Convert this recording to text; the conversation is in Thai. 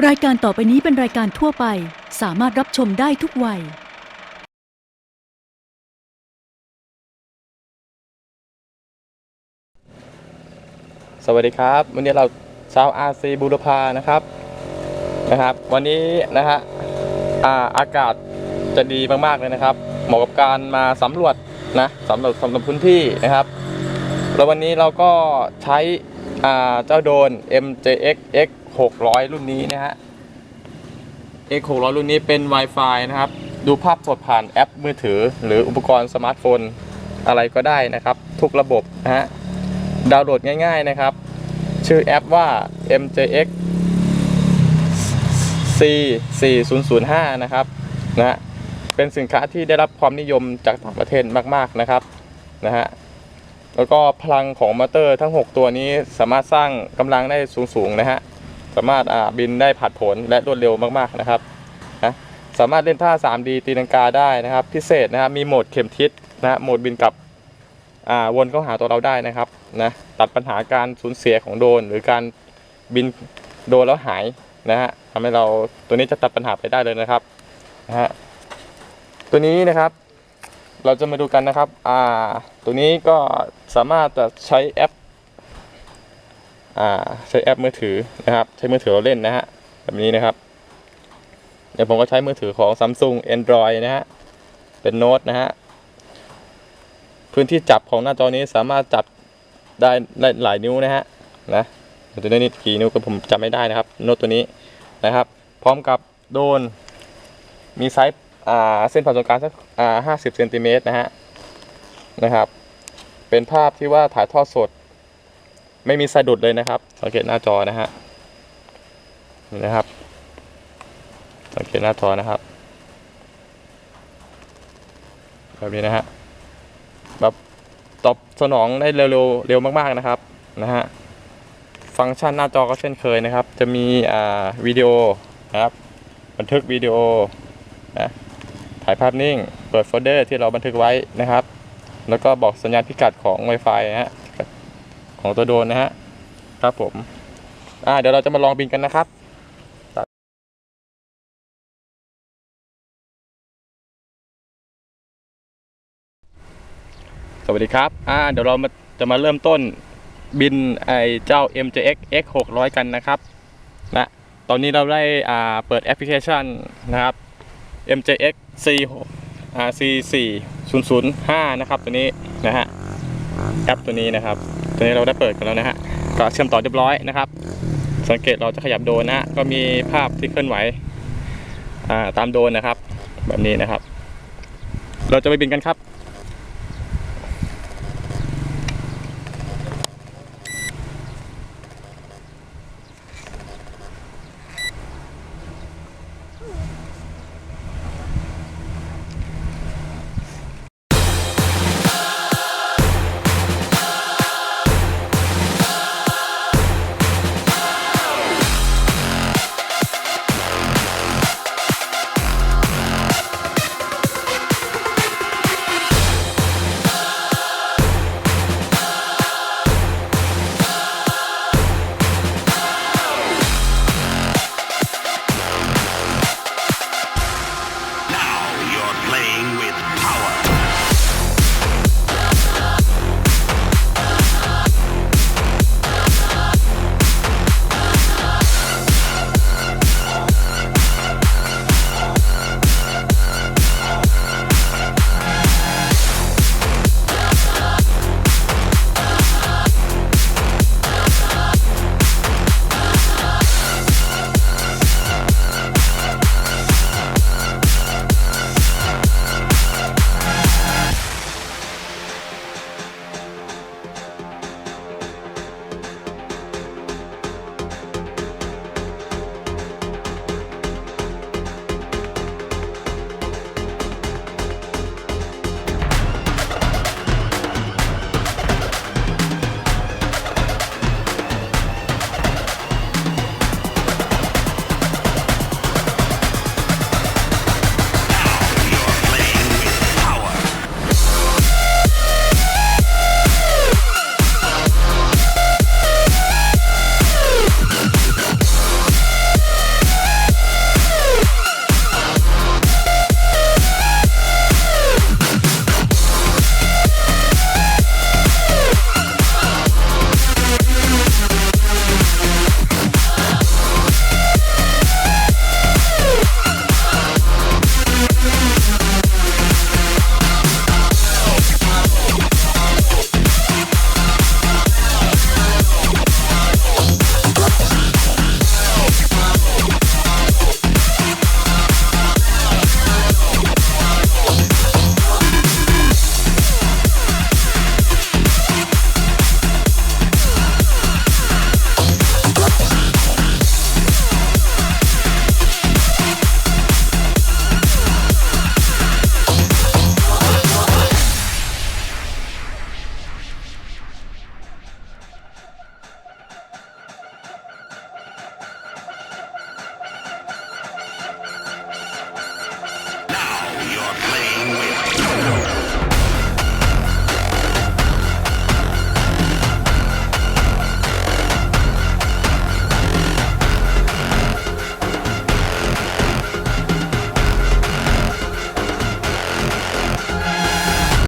รายการต่อไปนี้เป็นรายการทั่วไป สามารถรับชมได้ทุกวัย สวัสดีครับ วันนี้เราชาวอาซีบุรพานะครับนะครับ วันนี้นะฮะอาอากาศจะดีมากๆเลยนะครับ เหมาะกับการมาสำรวจนะสำรวจสำรวจพื้นที่นะครับ แล้ววันนี้เราก็ใช้อ่าเจ้าโดน MJX X 600 รุ่นนี้นะฮะ X 600รุ่นนี้เป็น Wi-Fi นะครับ ดูภาพสดผ่านแอปมือถือ หรืออุปกรณ์สมาร์ทโฟนอะไรก็ได้นะครับ ทุกระบบนะฮะ ดาวน์โหลดง่ายๆนะครับ ชื่อแอปว่า MJX C 4 0 0 5นะครับนะฮะเป็นสินค้าที่ได้รับความนิยมจากต่างประเทศมากๆนะครับนะฮะแล้วก็พลังของมอเตอร์ทั้ง 6 ตัวนี้สามารถสร้างกำลังได้สูงๆนะฮะ สามารถบินได้ผาดผลและรวดเร็วมากๆนะครับนะสามารถเล่นท่า 3D ตีลังกาได้นะครับ พิเศษนะครับมีโหมดเข็มทิศนะฮะโหมดบินกลับวนเข้าหาตัวเราได้นะครับนะตัดปัญหาการสูญเสียของโดรนหรือการบินโดนแล้วหายนะฮะทำให้เราตัวนี้จะตัดปัญหาไปได้เลยนะครับนะฮะตัวนี้นะครับ เราจะมาดูกันนะครับอ่าตัวนี้ก็สามารถจะใช้แอป ใช้แอปมือถือนะครับ ใช้มือถือเราเล่นนะฮะแบบนี้นะครับ เดี๋ยวผมก็ใช้มือถือของ Samsung Android นะฮะเป็นโน้ตนะฮะพื้นที่จับของหน้าจอนี้สามารถจับได้ได้หลายนิ้วนะฮะนะตัวนี้กี่นิ้วก็ผมจำไม่ได้นะครับ โน้ตตัวนี้นะครับ พร้อมกับโดน มีไซส์อ่าเส้นผ่าศูนย์กลางสักอ่าห้าสิบเซนติเมตรนะฮะนะครับ เป็นภาพที่ว่าถ่ายทอดสด ไม่มีสะดุดเลยนะครับ สังเกตหน้าจอนะฮะนี่นะครับ สังเกตหน้าจอนะครับ แบบนี้นะฮะแบบตอบสนองได้เร็วๆเร็วมากๆนะครับนะฮะฟังก์ชันหน้าจอก็เช่นเคยนะครับ จะมีอ่าวิดีโอนะครับบันทึกวิดีโอนะถ่ายภาพนิ่ง เปิดโฟลเดอร์ที่เราบันทึกไว้นะครับ แล้วก็บอกสัญญาณพิกัดของ Wi-Fi นะฮะ ของตัวโดรนนะฮะครับผมอ่าเดี๋ยวเราจะมาลองบินกันนะครับสวัสดีครับ อ่า เดี๋ยวเรามาจะมาเริ่มต้นบินไอเจ้า MJX X 600 กันนะครับ นะ ตอนนี้เราได้อ่าเปิดแอปพลิเคชันนะครับ MJX C อ่า C 4 0 0 5 นะครับตัวนี้นะฮะ แอปตัวนี้นะครับ ตัวนี้เราได้เปิดกันแล้วนะฮะก็เชื่อมต่อเรียบร้อยนะครับ สังเกตเราจะขยับโดนนะก็มีภาพที่เคลื่อนไหวตามโดนนะครับ แบบนี้นะครับ เราจะไปบินกันครับ